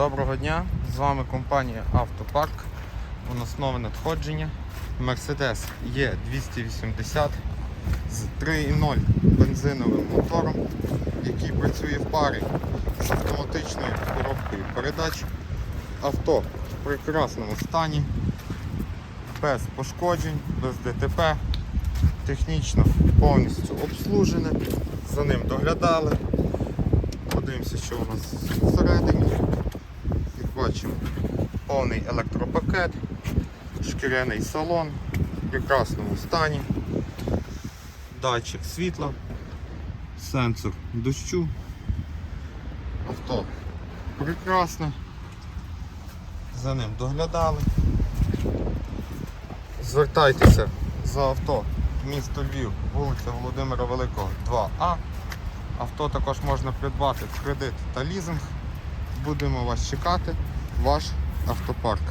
Доброго дня! З вами компанія Автопарк. У нас нове надходження. Mercedes E280 з 3.0 бензиновим мотором, який працює в парі з автоматичною коробкою передач. Авто в прекрасному стані, без пошкоджень, без ДТП, технічно повністю обслужене, за ним доглядали. Подивимося, що у нас всередині. Повний електропакет, шкіряний салон в прекрасному стані, датчик світла, сенсор дощу. Авто прекрасне. За ним доглядали. Звертайтеся за авто місто Львів, вулиця Володимира Великого, 2А. Авто також можна придбати в кредит та лізинг. Будемо вас чекати, ваш автопарк.